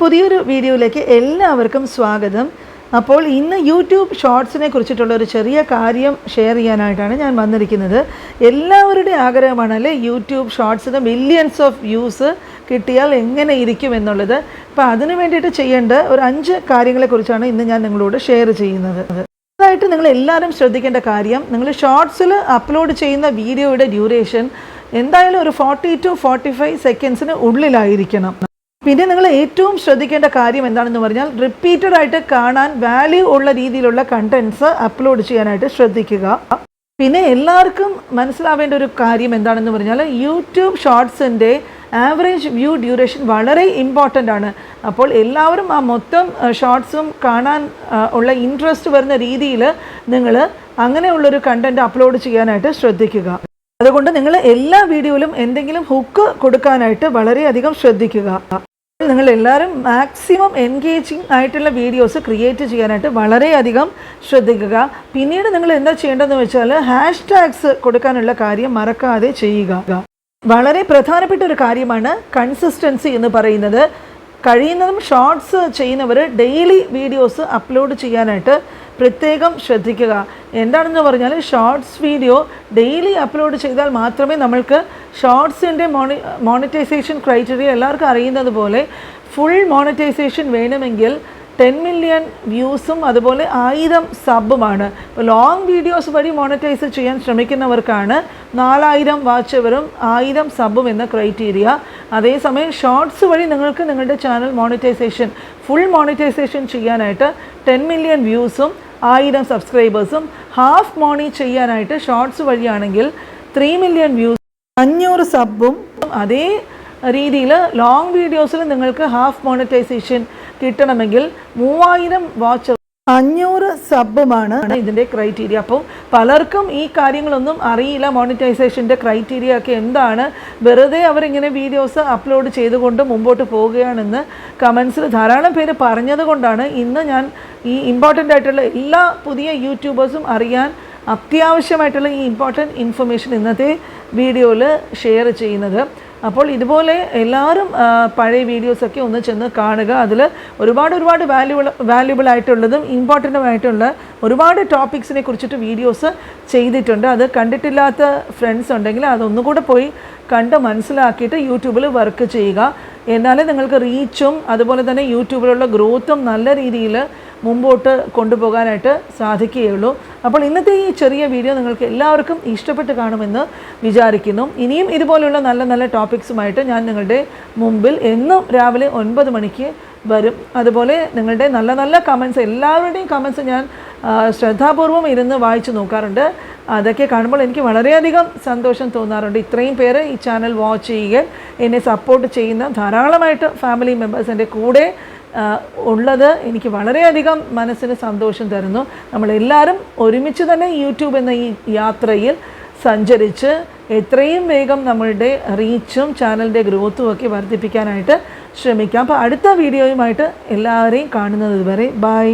പുതിയൊരു വീഡിയോയിലേക്ക് എല്ലാവർക്കും സ്വാഗതം. അപ്പോൾ ഇന്ന് യൂട്യൂബ് ഷോർട്സിനെ കുറിച്ചിട്ടുള്ള ഒരു ചെറിയ കാര്യം ഷെയർ ചെയ്യാനായിട്ടാണ് ഞാൻ വന്നിരിക്കുന്നത്. എല്ലാവരുടെയും ആഗ്രഹമാണല്ലേ യൂട്യൂബ് ഷോർട്സിന് മില്യൺസ് ഓഫ് വ്യൂസ് കിട്ടിയാൽ എങ്ങനെ ഇരിക്കും എന്നുള്ളത്. അപ്പോൾ അതിന് വേണ്ടിയിട്ട് ചെയ്യേണ്ട ഒരു അഞ്ച് കാര്യങ്ങളെക്കുറിച്ചാണ് ഇന്ന് ഞാൻ നിങ്ങളോട് ഷെയർ ചെയ്യുന്നത്. അതായിട്ട് നിങ്ങൾ എല്ലാവരും ശ്രദ്ധിക്കേണ്ട കാര്യം നിങ്ങൾ ഷോർട്സിൽ അപ്ലോഡ് ചെയ്യുന്ന വീഡിയോയുടെ ഡ്യൂറേഷൻ എന്തായാലും ഒരു ഫോർട്ടി ടു ഫോർട്ടി ഫൈവ് സെക്കൻഡ്സിന് ഉള്ളിലായിരിക്കണം. പിന്നെ നിങ്ങൾ ഏറ്റവും ശ്രദ്ധിക്കേണ്ട കാര്യം എന്താണെന്ന് പറഞ്ഞാൽ റിപ്പീറ്റഡ് ആയിട്ട് കാണാൻ വാല്യൂ ഉള്ള രീതിയിലുള്ള കണ്ടൻസ് അപ്ലോഡ് ചെയ്യാനായിട്ട് ശ്രദ്ധിക്കുക. പിന്നെ എല്ലാവർക്കും മനസ്സിലാവേണ്ട ഒരു കാര്യം എന്താണെന്ന് പറഞ്ഞാൽ യൂട്യൂബ് ഷോർട്സിന്റെ ആവറേജ് വ്യൂ ഡ്യൂറേഷൻ വളരെ ഇമ്പോർട്ടന്റ് ആണ്. അപ്പോൾ എല്ലാവരും ആ മൊത്തം ഷോർട്സും കാണാൻ ഉള്ള ഇൻട്രസ്റ്റ് വരുന്ന രീതിയിൽ നിങ്ങൾ അങ്ങനെയുള്ളൊരു കണ്ടന്റ് അപ്ലോഡ് ചെയ്യാനായിട്ട് ശ്രദ്ധിക്കുക. അതുകൊണ്ട് നിങ്ങൾ എല്ലാ വീഡിയോയിലും എന്തെങ്കിലും ഹുക്ക് കൊടുക്കാനായിട്ട് വളരെയധികം ശ്രദ്ധിക്കുക. നിങ്ങൾ എല്ലാവരും മാക്സിമം എൻഗേജിങ് ആയിട്ടുള്ള വീഡിയോസ് ക്രിയേറ്റ് ചെയ്യാനായിട്ട് വളരെയധികം ശ്രദ്ധിക്കുക. പിന്നീട് നിങ്ങൾ എന്താ ചെയ്യേണ്ടതെന്ന് വെച്ചാൽ ഹാഷ് ടാഗ്സ് കൊടുക്കാനുള്ള കാര്യം മറക്കാതെ ചെയ്യുക. വളരെ പ്രധാനപ്പെട്ട ഒരു കാര്യമാണ് കൺസിസ്റ്റൻസി എന്ന് പറയുന്നത്. കഴിയുന്നതും ഷോർട്സ് ചെയ്യുന്നവർ ഡെയിലി വീഡിയോസ് അപ്ലോഡ് ചെയ്യാനായിട്ട് പ്രത്യേകം ശ്രദ്ധിക്കുക. എന്താണെന്ന് പറഞ്ഞാൽ ഷോർട്സ് വീഡിയോ ഡെയിലി അപ്ലോഡ് ചെയ്താൽ മാത്രമേ നമ്മൾക്ക് ഷോർട്സിന്റെ മോണി മോണിറ്റൈസേഷൻ ക്രൈറ്റീരിയ എല്ലാവർക്കും അറിയുന്നത് പോലെ ഫുൾ മോണിറ്റൈസേഷൻ വേണമെങ്കിൽ ടെൻ മില്യൺ വ്യൂസും അതുപോലെ ആയിരം സബുമാണ് ഇപ്പോൾ ലോങ് വീഡിയോസ് വഴി മോണിറ്റൈസ് ചെയ്യാൻ ശ്രമിക്കുന്നവർക്കാണ് നാലായിരം വാച്ചവരും ആയിരം സബും എന്ന ക്രൈറ്റീരിയ. അതേസമയം ഷോർട്സ് വഴി നിങ്ങൾക്ക് നിങ്ങളുടെ ചാനൽ മോണിറ്റൈസേഷൻ ഫുൾ മോണിറ്റൈസേഷൻ ചെയ്യാനായിട്ട് ടെൻ മില്യൺ വ്യൂസും ആയിരം സബ്സ്ക്രൈബേഴ്സും ഹാഫ് മോണി ചെയ്യാനായിട്ട് ഷോർട്സ് വഴിയാണെങ്കിൽ ത്രീ മില്യൺ വ്യൂസ് അഞ്ഞൂറ് സബും അതേ രീതിയിൽ ലോങ് വീഡിയോസിൽ നിങ്ങൾക്ക് ഹാഫ് മോണിറ്റൈസേഷൻ കിട്ടണമെങ്കിൽ മൂവായിരം വാച്ച് അഞ്ഞൂറ് സബുമാണ് ഇതിന്റെ ക്രൈറ്റീരിയ അപ്പോൾ പലർക്കും ഈ കാര്യങ്ങളൊന്നും അറിയില്ല. മോണിറ്റൈസേഷന്റെ ക്രൈറ്റീരിയ ഒക്കെ എന്താണ്? വെറുതെ അവരിങ്ങനെ വീഡിയോസ് അപ്ലോഡ് ചെയ്തുകൊണ്ട് മുമ്പോട്ട് പോവുകയാണെന്ന് കമൻസിൽ ധാരാളം പേര് പറഞ്ഞത് കൊണ്ടാണ് ഇന്ന് ഞാൻ ഈ ഇമ്പോർട്ടന്റ് ആയിട്ടുള്ള എല്ലാ പുതിയ യൂട്യൂബേഴ്സും അറിയാൻ അത്യാവശ്യമായിട്ടുള്ള ഈ ഇമ്പോർട്ടന്റ് ഇൻഫർമേഷൻ ഇന്നത്തെ വീഡിയോയിൽ ഷെയർ ചെയ്യുന്നത്. അപ്പോൾ ഇതുപോലെ എല്ലാവരും പഴയ വീഡിയോസൊക്കെ ഒന്ന് ചെന്ന് കാണുക. അതിൽ ഒരുപാട് ഒരുപാട് വാല്യുബിൾ വാല്യുബിൾ ആയിട്ടുള്ളതും ഇമ്പോർട്ടന്റും ആയിട്ടുള്ള ഒരുപാട് ടോപ്പിക്സിനെ കുറിച്ചിട്ട് വീഡിയോസ് ചെയ്തിട്ടുണ്ട്. അത് കണ്ടിട്ടില്ലാത്ത ഫ്രണ്ട്സ് ഉണ്ടെങ്കിൽ അതൊന്നുകൂടെ പോയി കണ്ട് മനസ്സിലാക്കിയിട്ട് യൂട്യൂബിൽ വർക്ക് ചെയ്യുക. എന്നാലേ നിങ്ങൾക്ക് റീച്ചും അതുപോലെ തന്നെ യൂട്യൂബിലുള്ള ഗ്രോത്തും നല്ല രീതിയിൽ മുമ്പോട്ട് കൊണ്ടുപോകാനായിട്ട് സാധിക്കുകയുള്ളൂ. അപ്പോൾ ഇന്നത്തെ ഈ ചെറിയ വീഡിയോ നിങ്ങൾക്ക് എല്ലാവർക്കും ഇഷ്ടപ്പെട്ട് കാണുമെന്ന് വിചാരിക്കുന്നു. ഇനിയും ഇതുപോലുള്ള നല്ല നല്ല ടോപ്പിക്സുമായിട്ട് ഞാൻ നിങ്ങളുടെ മുമ്പിൽ എന്നും രാവിലെ ഒൻപത് മണിക്ക് വരും. അതുപോലെ നിങ്ങളുടെ നല്ല നല്ല കമൻസ് എല്ലാവരുടെയും കമൻസ് ഞാൻ ശ്രദ്ധാപൂർവം ഇരുന്ന് വായിച്ചു നോക്കാറുണ്ട്. അതൊക്കെ കാണുമ്പോൾ എനിക്ക് വളരെയധികം സന്തോഷം തോന്നാറുണ്ട്. ഇത്രയും പേര് ഈ ചാനൽ വാച്ച് ചെയ്യുകയും എന്നെ സപ്പോർട്ട് ചെയ്യുന്ന ധാരാളമായിട്ട് ഫാമിലി മെമ്പേഴ്സ് എന്റെ കൂടെ ഉള്ളത് എനിക്ക് വളരെയധികം മനസ്സിന് സന്തോഷം തരുന്നു. നമ്മളെല്ലാവരും ഒരുമിച്ച് തന്നെ യൂട്യൂബ് എന്ന ഈ യാത്രയിൽ സഞ്ചരിച്ച് എത്രയും വേഗം നമ്മളുടെ റീച്ചും ചാനലിന്റെ ഗ്രോത്തും ഒക്കെ വർദ്ധിപ്പിക്കാനായിട്ട് ശ്രമിക്കാം. അപ്പോൾ അടുത്ത വീഡിയോയുമായിട്ട് എല്ലാവരെയും കാണുന്നത് വരെ. ബൈ.